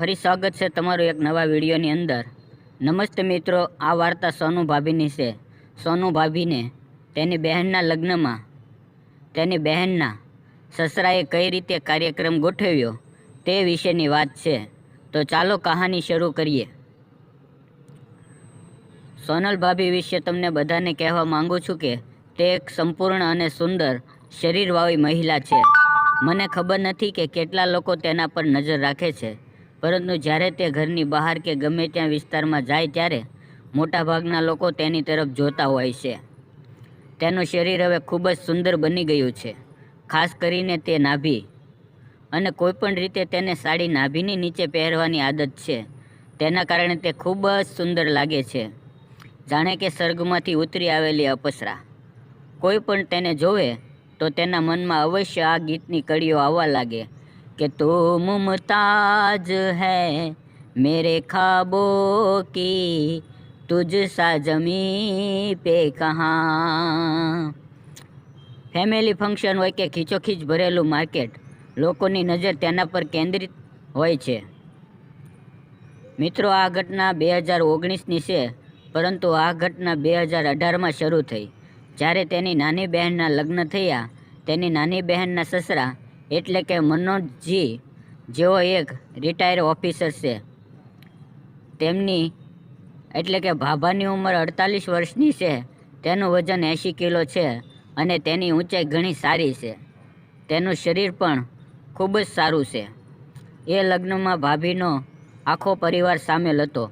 ફરી સ્વાગત છે તમારું એક નવા વિડીયોની અંદર. નમસ્તે મિત્રો, આ વાર્તા સોનુ ભાભીની છે. સોનુ ભાભીને તેની બહેનના લગ્નમાં, તેની બહેનના સસરાએ કઈ રીતે કાર્યક્રમ ગોઠવ્યો તે વિશેની વાત છે. તો ચાલો કહાની શરૂ કરીએ. સોનલ ભાભી વિશે તમને બધાને કહેવા માંગુ છું કે તે એક સંપૂર્ણ અને સુંદર, શરીરવાળી મહિલા છે. મને ખબર નથી કે કેટલા લોકો તેના પર નજર રાખે છે. પરંતુ જ્યારે તે ઘરની બહાર કે ગમે ત્યાં વિસ્તારમાં જાય ત્યારે મોટાભાગના લોકો તેની તરફ જોતા હોય છે. તેનું શરીર હવે ખૂબ જ સુંદર બની ગયું છે, ખાસ કરીને તે નાભી. અને કોઈપણ રીતે તેને સાડી નાભીની નીચે પહેરવાની આદત છે, તેના કારણે તે ખૂબ જ સુંદર લાગે છે. જાણે કે સ્વર્ગમાંથી ઉતરી આવેલી અપસરા. કોઈ પણ તેને જોવે તો તેના મનમાં અવશ્ય આ ગીતની કડીઓ આવવા લાગે. કે તું મુમતાજ હૈ મેરે ખાબો કી તુજ સા જમી પે કહા ફેમિલી ફંક્શન હોય કે ખીચોખીચ ભરેલું માર્કેટ લોકોની નજર તેના પર કેન્દ્રિત હોય છે. મિત્રો, આ ઘટના બે હજાર ઓગણીસની છે, પરંતુ આ ઘટના બે હજાર અઢારમાં શરૂ થઈ. જ્યારે તેની નાની બહેનના લગ્ન થયા, તેની નાની બહેનના સસરા એટલે કે મનોજજી, જેઓ એક રિટાયર ઓફિસર છે. તેમની, એટલે કે ભાભાની ઉંમર અડતાલીસ વર્ષની છે. તેનું વજન એંશી કિલો છે અને તેની ઊંચાઈ ઘણી સારી છે. તેનું શરીર પણ ખૂબ જ સારું છે. એ લગ્નમાં ભાભીનો આખો પરિવાર સામેલ હતો.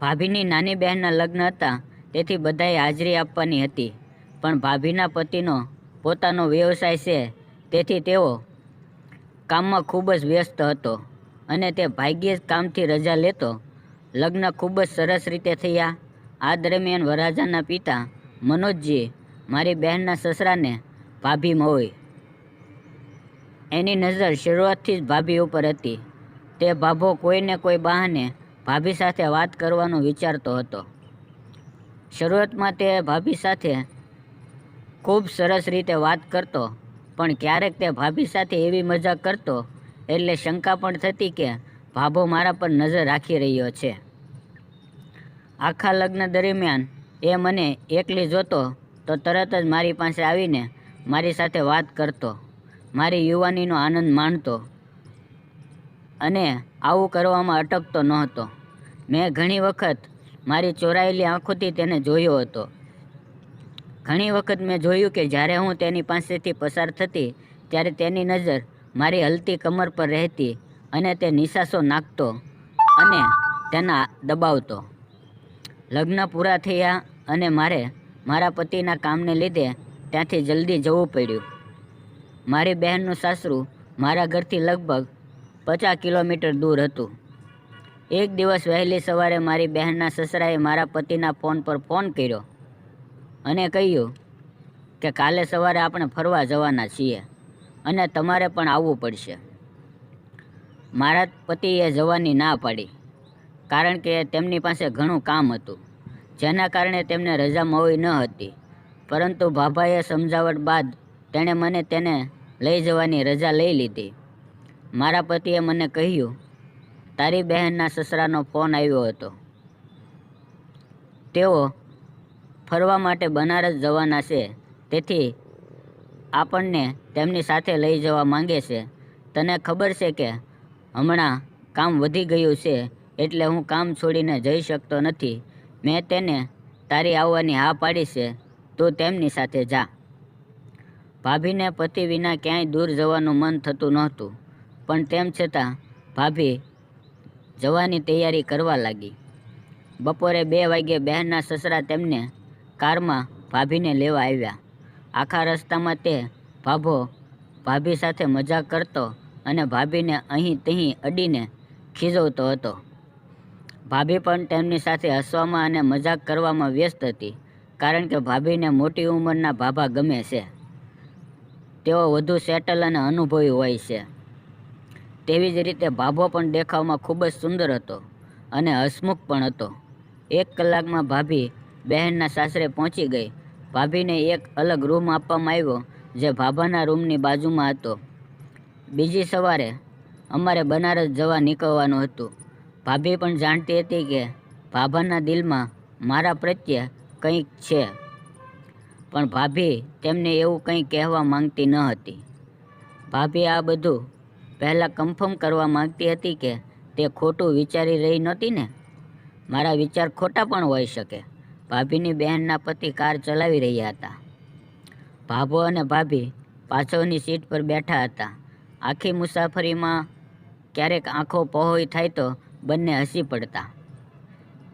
ભાભીની નાની બહેનના લગ્ન હતા, તેથી બધાએ હાજરી આપવાની હતી. પણ ભાભીના પતિનો પોતાનો વ્યવસાય છે તેથી તેઓ કામમાં ખૂબ જ વ્યસ્ત હતો અને તે ભાગ્યે જ કામથી રજા લેતો. લગ્ન ખૂબ જ સરસ રીતે થયા. આ દરમિયાન વરરાજાના પિતા મનોજજીએ મારી બહેનના સસરાને ભાભી મોઈ. એની નજર શરૂઆતથી જ ભાભી ઉપર હતી. તે ભાભો કોઈને કોઈ બહાને ભાભી સાથે વાત કરવાનું વિચારતો હતો. શરૂઆતમાં તે ભાભી સાથે ખૂબ સરસ રીતે વાત કરતો પણ ક્યારેક તે ભાભી સાથે એવી મજાક કરતો, એટલે શંકા પણ થતી કે ભાભો મારા પર નજર રાખી રહ્યો છે. આખા લગ્ન દરમિયાન એ મને એકલી જોતો, તો તરત જ મારી પાસે આવીને મારી સાથે વાત કરતો, મારી યુવાનીનો આનંદ માણતો અને આવું કરવામાં અટકતો નહોતો. મેં ઘણી વખત મારી ચોરાયેલી આંખોથી તેને જોયો હતો. ઘણી વખત મેં જોયું કે જ્યારે હું તેની પાસેથી પસાર થતી, ત્યારે તેની નજર મારી હલતી કમર પર રહેતી અને તે નિશાસો નાખતો અને તેના દબાવતો. લગ્ન પૂરા થયા અને મારે મારા પતિના કામને લીધે ત્યાંથી જલ્દી જવું પડ્યું. મારી બહેનનું સાસરું મારા ઘરથી લગભગ પચાસ કિલોમીટર દૂર હતું. એક દિવસ વહેલી સવારે મારી બહેનના સસરાએ મારા પતિના ફોન પર ફોન કર્યો. અને કહ્યું કે કાલે સવારે આપણે ફરવા જવાના છીએ અને તમારે પણ આવવું પડશે. મારા પતિએ જવાની ના પાડી, કારણ કે તેમની પાસે ઘણું કામ હતું, જેના કારણે તેમને રજા મળવી ન હતી. પરંતુ ભાભાએ સમજાવટ બાદ તેણે મને તેને લઈ જવાની રજા લઈ લીધી. મારા પતિએ મને કહ્યું, તારી બહેનના સસરાનો ફોન આવ્યો હતો. તેઓ ફરવા માટે બનારસ જવાના છે. તેથી આપણને તેમની સાથે લઈ જવા માંગે છે. તને ખબર છે કે હમણાં કામ વધી ગયું છે એટલે હું કામ છોડીને જઈ શકતો નથી. મેં તેને તારી આવવાની હા પાડી છે. તું તેમની સાથે જા. ભાભીને પતિ વિના ક્યાંય દૂર જવાનું મન થતું નહોતું. પણ તેમ છતાં ભાભી જવાની તૈયારી કરવા લાગી. બપોરે બે વાગ્યે બહેનના સસરા તેમને કારમાં ભાભીને લેવા આવ્યા. આખા રસ્તામાં તે ભાભો ભાભી સાથે મજાક કરતો અને ભાભીને અહીં તહીં અડીને ખીજવતો હતો. ભાભી પણ તેમની સાથે હસવામાં અને મજાક કરવામાં વ્યસ્ત હતી, કારણ કે ભાભીને મોટી ઉંમરના ભાભા ગમે છે. તેઓ વધુ સેટલ અને અનુભવી હોય છે. તેવી જ રીતે ભાભો પણ દેખાવમાં ખૂબ જ સુંદર હતો અને હસમુખ પણ હતો. એક કલાકમાં ભાભી બહેનના સાસરે પહોંચી ગઈ. ભાભીને એક અલગ રૂમ આપવામાં આવ્યો, જે ભાભાના રૂમની બાજુમાં હતો. બીજી સવારે અમારે બનારસ જવા નીકળવાનું હતું. ભાભી પણ જાણતી હતી કે ભાભાના દિલમાં મારા પ્રત્યે કંઈક છે, પણ ભાભી તેમને એવું કંઈ કહેવા માંગતી ન હતી. ભાભી આ બધું પહેલાં કન્ફર્મ કરવા માંગતી હતી કે તે ખોટું વિચારી રહી નહોતી ને? મારા વિચાર ખોટા પણ હોઈ શકે. ભાભીની બહેનના પતિ કાર ચલાવી રહ્યા હતા. ભાભો અને ભાભી પાછળની સીટ પર બેઠા હતા. આખી મુસાફરીમાં ક્યારેક આંખો પહોળી થાય તો બંને હસી પડતા.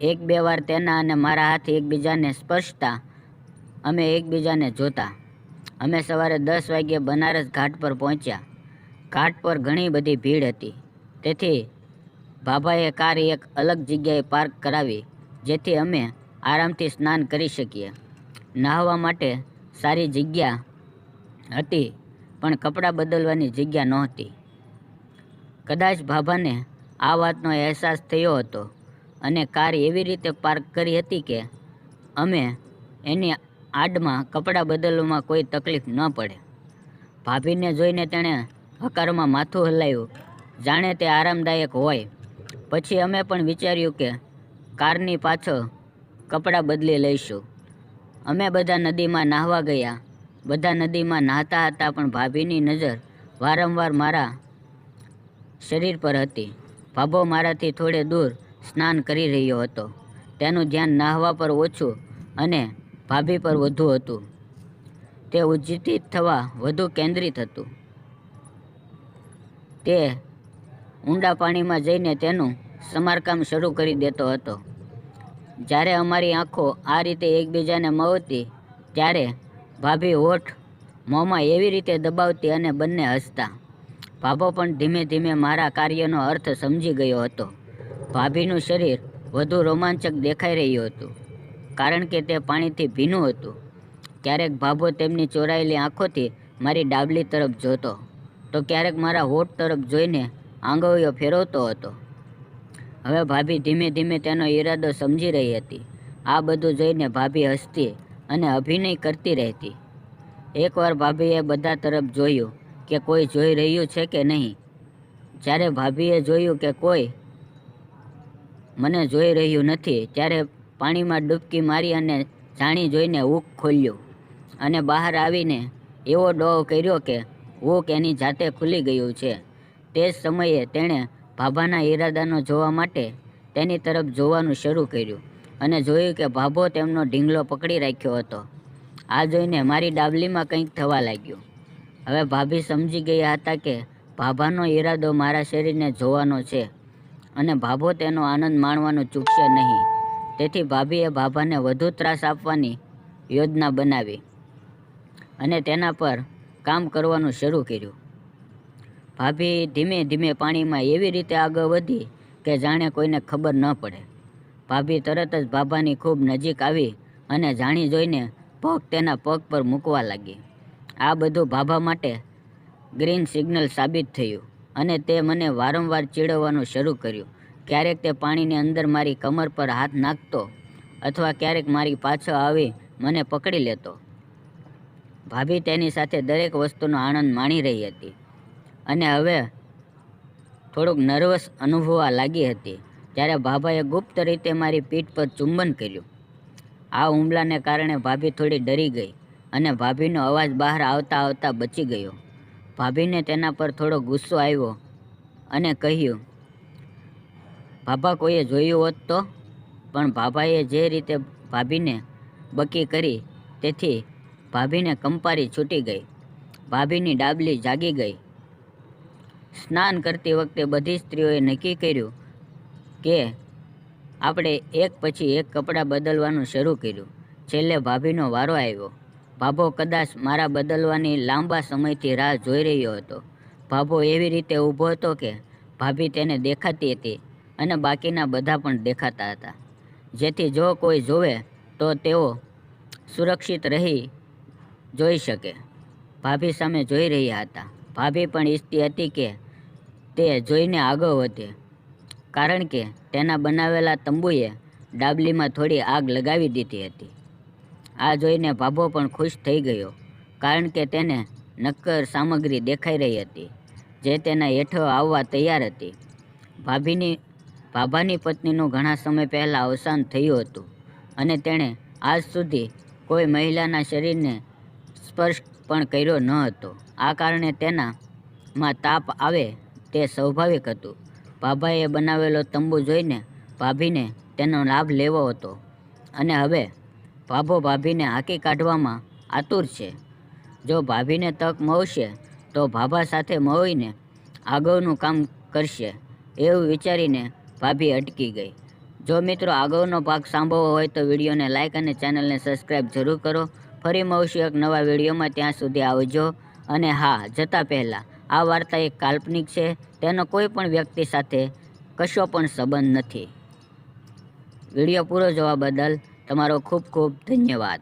એક બે વાર તેના અને મારા હાથ એકબીજાને સ્પર્શતા, અમે એકબીજાને જોતા. અમે સવારે દસ વાગ્યે બનારસ ઘાટ પર પહોંચ્યા. ઘાટ પર ઘણી બધી ભીડ હતી. તેથી બાબાએ કાર એક અલગ જગ્યાએ પાર્ક કરાવી, જેથી અમે આરામથી સ્નાન કરી શકીએ. નહાવા માટે સારી જગ્યા હતી, પણ કપડાં બદલવાની જગ્યા નહોતી. કદાચ ભાભાને આ વાતનો અહેસાસ થયો હતો અને કાર એવી રીતે પાર્ક કરી હતી કે અમે એની આડમાં કપડાં બદલવામાં કોઈ તકલીફ ન પડે. ભાભીને જોઈને તેણે હકારમાં માથું હલાવ્યું. જાણે તે આરામદાયક હોય. પછી અમે પણ વિચાર્યું કે કારની પાછળ કપડાં બદલી લઈશું. અમે બધા નદીમાં નાહવા ગયા. બધા નદીમાં નહાતા હતા પણ ભાભીની નજર વારંવાર મારા શરીર પર હતી. ભાભો મારાથી થોડે દૂર સ્નાન કરી રહ્યો હતો. તેનું ધ્યાન નાહવા પર ઓછું અને ભાભી પર વધુ હતું. તે ઉજ્જીતિત થવા વધુ કેન્દ્રિત હતું. તે ઊંડા પાણીમાં જઈને તેનું સમારકામ શરૂ કરી દેતો હતો. જ્યારે અમારી આંખો આ રીતે એકબીજાને મળતી, ત્યારે ભાભી હોઠ મોંમાં એવી રીતે દબાવતી અને બંને હસતા. ભાભો પણ ધીમે ધીમે મારા કાર્યનો અર્થ સમજી ગયો હતો. ભાભીનું શરીર વધુ રોમાંચક દેખાઈ રહ્યું હતું, કારણ કે તે પાણીથી ભીનું હતું. ક્યારેક ભાભો તેમની ચોરાયેલી આંખોથી મારી ડાબલી તરફ જોતો, તો ક્યારેક મારા હોઠ તરફ જોઈને આંગળીઓ ફેરવતો હતો. હવે ભાભી ધીમે ધીમે તેનો ઈરાદો સમજી રહી હતી. આ બધું જોઈને ભાભી હસતી અને અભિનય કરતી રહેતી. એકવાર ભાભીએ બધા તરફ જોયું કે કોઈ જોઈ રહ્યું છે કે નહીં. જ્યારે ભાભીએ જોયું કે કોઈ મને જોઈ રહ્યું નથી, ત્યારે પાણીમાં ડૂબકી મારી અને જાણી જોઈને હૂક ખોલ્યું અને બહાર આવીને એવો ડોહ કર્યો કે હૂક એની જાતે ખુલી ગયું છે. તે જ સમયે તેણે ભાભાના ઈરાદાનો જોવા માટે તેની તરફ જોવાનું શરૂ કર્યું અને જોયું કે ભાભો તેમનો ઢીંગલો પકડી રાખ્યો હતો. આ જોઈને મારી ડાબલીમાં કંઈક થવા લાગ્યું. હવે ભાભી સમજી ગયા હતા કે ભાભાનો ઈરાદો મારા શરીરને જોવાનો છે અને ભાભો તેનો આનંદ માણવાનું ચૂકશે નહીં. તેથી ભાભીએ ભાભાને વધુ ત્રાસ આપવાની યોજના બનાવી અને તેના પર કામ કરવાનું શરૂ કર્યું. ભાભી ધીમે ધીમે પાણીમાં એવી રીતે આગળ વધી કે જાણે કોઈને ખબર ન પડે. ભાભી તરત જ ભાભાની ખૂબ નજીક આવી અને જાણી જોઈને પગ તેના પગ પર મૂકવા લાગી. આ બધું ભાભા માટે ગ્રીન સિગ્નલ સાબિત થયું અને તે મને વારંવાર ચીડવવાનું શરૂ કર્યું. ક્યારેક તે પાણીની અંદર મારી કમર પર હાથ નાખતો અથવા ક્યારેક મારી પાછળ આવી મને પકડી લેતો. ભાભી તેની સાથે દરેક વસ્તુનો આનંદ માણી રહી હતી. અને હવે થોડુંક નર્વસ અનુભવવા લાગી હતી, ત્યારે ભાભાએ ગુપ્ત રીતે મારી પીઠ પર ચુંબન કર્યું. આ હુમલાને કારણે ભાભી થોડી ડરી ગઈ અને ભાભીનો અવાજ બહાર આવતા આવતા બચી ગયો. ભાભીને તેના પર થોડો ગુસ્સો આવ્યો અને કહ્યું, ભાભા કોઈએ જોયું હોત તો? પણ ભાભાએ જે રીતે ભાભીને બકી કરી, તેથી ભાભીને કંપારી છૂટી ગઈ. ભાભીની ડાબલી જાગી ગઈ. સ્નાન કરતી વખતે બધી સ્ત્રીઓએ નક્કી કર્યું કે આપણે એક પછી એક કપડાં બદલવાનું શરૂ કર્યું. છેલ્લે ભાભીનો વારો આવ્યો. ભાભો, કદાચ મારા બદલવાની લાંબા સમયથી રાહ જોઈ રહ્યો હતો. ભાભો એવી રીતે ઊભો હતો કે ભાભી તેને દેખાતી હતી અને બાકીના બધા પણ દેખાતા હતા. જેથી જો કોઈ જોવે તો તેઓ સુરક્ષિત રહી જોઈ શકે. ભાભી સામે જોઈ રહ્યા હતા. ભાભી પણ ઈચ્છતી હતી કે તે જોઈને આગળ વધે. કારણ કે તેના બનાવેલા તંબુએ ડાબલીમાં થોડી આગ લગાવી દીધી હતી. આ જોઈને ભાભો પણ ખુશ થઈ ગયો, કારણ કે તેને નક્કર સામગ્રી દેખાઈ રહી હતી, જે તેના હેઠળ આવવા તૈયાર હતી. ભાભીની, ભાભાની પત્નીનું ઘણા સમય પહેલાં અવસાન થયું હતું અને તેણે આજ સુધી કોઈ મહિલાના શરીરને સ્પર્શ પણ કર્યો ન હતો. આ કારણે તેનામાં તાપ આવે તે સ્વાભાવિક હતું. ભાભાએ બનાવેલો તંબુ જોઈને ભાભીને તેનો લાભ લેવો હતો. અને હવે ભાભો ભાભીને હાંકી કાઢવામાં આતુર છે. જો ભાભીને તક મળશે, તો ભાભા સાથે મળીને આગળનું કામ કરશે, એવું વિચારીને ભાભી અટકી ગઈ. જો મિત્રો આગળનો ભાગ સાંભળવો હોય તો વિડીયોને લાઇક અને ચેનલને સબસ્ક્રાઈબ જરૂર કરો. ફરી મળશું એક નવા વિડીયોમાં, ત્યાં સુધી આવજો. અને હા, જતાં પહેલાં આ વાર્તા એક કાલ્પનિક છે. તેનો કોઈ પણ વ્યક્તિ સાથે કશો પણ સંબંધ નથી. વીડિયો પૂરો જોવા બદલ તમારો ખૂબ ખૂબ ધન્યવાદ.